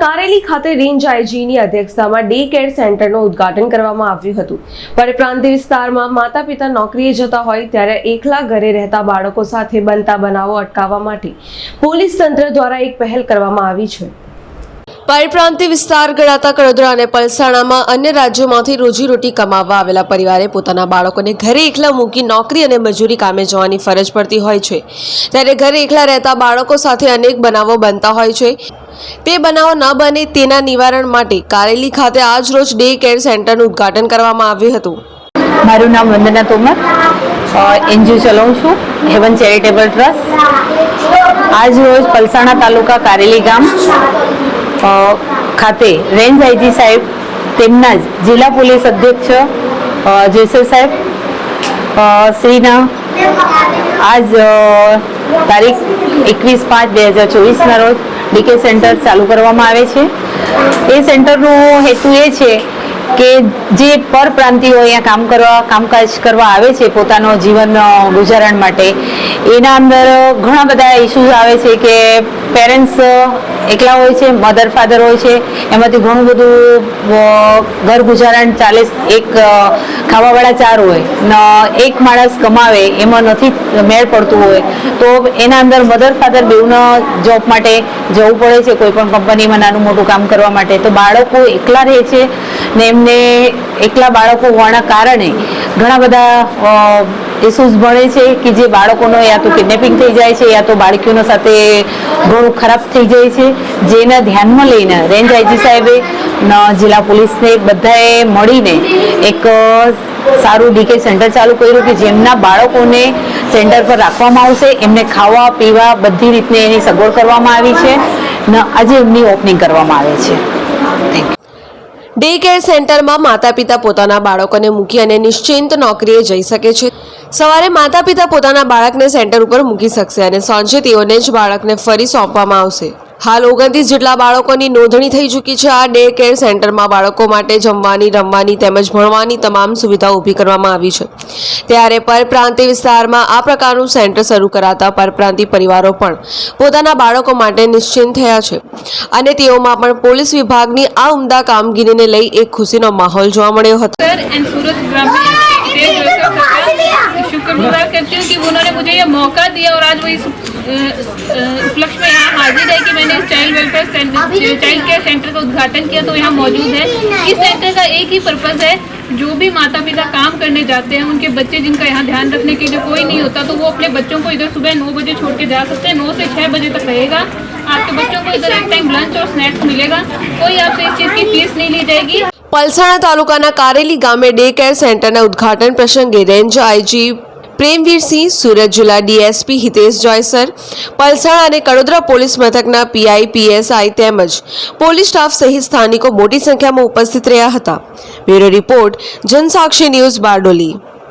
ખાતે રેન્જ આઈજીની અધ્યક્ષતામાં day care સેન્ટરનું ઉદ્ઘાટન કરવામાં આવ્યું હતું. પરપ્રાંત વિસ્તારમાં માતા પિતા નોકરીએ જતા હોય ત્યારે એકલા ઘરે રહેતા બાળકો સાથે બનતા બનાવો અટકાવવા માટે પોલીસ તંત્ર દ્વારા એક પહેલ કરવામાં આવી છે. પરપ્રાંતીય વિસ્તાર ગણાતા કડોદરા અને પલસાણામાં અન્ય રાજ્યોમાંથી રોજીરોટી કમાવવા આવેલા પરિવારે પોતાના બાળકોને ઘરે એકલા મૂકી નોકરી અને મજૂરી કામે જવાની ફરજ પડતી હોય છે. ત્યારે ઘરે એકલા રહેતા બાળકો સાથે અનેક બનાવો બનતા હોય છે. તે બનાવો ન બને તેના નિવારણ માટે કારેલી ખાતે આજ રોજ ડે કેર સેન્ટરનું ઉદ્ઘાટન કરવામાં આવ્યું હતું. મારું નામ વંદના તોમર. એનજીઓ ચલાવું છું. Heaven charitable trust. આજ રોજ પલસાણા તાલુકા કારેલી ગામ ખાતે રેન્જ આઈજી સાહેબ, તેમના જ જિલ્લા પોલીસ અધ્યક્ષ જેસર સાહેબ શ્રીના આજ તારીખ એકવીસ પાંચ બે હજાર ચોવીસના રોજ ડીકે સેન્ટર ચાલુ કરવામાં આવે છે. એ સેન્ટરનો હેતુ એ છે કે જે પરપ્રાંતિઓ અહીંયા કામ કરવા, કામકાજ કરવા આવે છે, પોતાનો જીવન ગુજારણ માટે, એના અંદર ઘણા બધા ઇસ્યુઝ આવે છે કે પેરેન્ટ્સ એકલા હોય છે મધર ફાધર હોય છે, એમાંથી ઘણું બધું ઘર ગુજારણ ચાલે એક ખાવાવાળા ચાર હોય, ને, એક માણસ કમાવે, એમાં નથી મેળ પડતું હોય, તો એના અંદર મધર ફાધર બેઉના જોબ માટે જવું પડે છે, કોઈ પણ કંપનીમાં નાનું મોટું કામ કરવા માટે. તો બાળકો એકલા રહે છે ને એમને એકલા બાળકો હોવાના કારણે ઘણા બધા ઇસ્યુઝ ભણે છે કે જે બાળકોનો યા તો કિડનેપિંગ થઈ જાય છે, યા તો બાળકીઓનો સાથે ઘણું ખરાબ થઈ જાય છે. જેના ધ્યાનમાં લઈને રેન્જ આઈજી સાહેબે જિલ્લા પોલીસને બધાએ મળીને એક સારું ડીકે સેન્ટર ચાલુ કર્યું કે જેમના બાળકોને સેન્ટર પર રાખવામાં આવશે, એમને ખાવા, પીવા બધી રીતની એની સગવડ કરવામાં આવી છે. ને, આજે એમની ઓપનિંગ કરવામાં આવે છે. થેન્ક યુ ડે કેર સેન્ટરમાં માતા પિતા પોતાના બાળકોને મૂકી અને નિશ્ચિંત નોકરીએ જઈ શકે છે. સવારે માતા પિતા પોતાના બાળકને સેન્ટર ઉપર મૂકી શકશે અને સાંજે તેઓને જ બાળકને ફરી સોંપવામાં આવશે. હાલ ઓગણત્રીસ જેટલા બાળકોની નોંધણી થઈ ચૂકી છે આ ડે કેર સેન્ટરમાં બાળકો માટે જમવાની રમવાની તેમજ ભણવાની તમામ સુવિધાઓ ઊભી કરવામાં આવી છે ત્યારે પરપ્રાંતીય વિસ્તારમાં આ પ્રકારનું સેન્ટર શરૂ કરાતા પરપ્રાંતીય પરિવારો પણ પોતાના બાળકો માટે નિશ્ચિંત થયા છે અને તેઓમાં પણ પોલીસ વિભાગની આ ઉમદા કામગીરીને લઈ એક ખુશીનો માહોલ જોવા મળ્યો હતો सर एंड सूरत ग्रामीण स्टेट जोसेफ सर का शुक्रगुजार करती हूँ कि उन्होंने मुझे ये मौका दिया और आज वो इस अ, अ, उपलक्ष्य में यहाँ हाजिर है कि मैंने इस child welfare centre child care centre का उद्घाटन किया तो यहाँ मौजूद है इस सेंटर का एक ही पर्पज़ है जो भी माता पिता काम करने जाते हैं उनके बच्चे जिनका यहाँ ध्यान रखने के लिए कोई नहीं होता तो वो अपने बच्चों को इधर सुबह नौ बजे छोड़ के जा सकते हैं नौ से छः बजे तक रहेगा आपके बच्चों को इधर एक टाइम लंच और स्नैक्स मिलेगा कोई आपसे इस चीज़ की फीस नहीं ली जाएगी પલસાણા તાલુકાના કારેલી ગામે ડે કેર સેન્ટરના ઉદ્ઘાટન પ્રસંગે રેન્જ આઈજી પ્રેમવીરસિંહ સુરત જિલ્લા ડીએસપી હિતેશ જોયસર પલસાણ અને કડોદરા પોલીસ મથકના પીઆઈ, પીએસઆઈ તેમજ પોલીસ સ્ટાફ સહિત સ્થાનિકો મોટી સંખ્યામાં ઉપસ્થિત રહ્યા હતા. Bureau report, Jansakshi news Bardoli.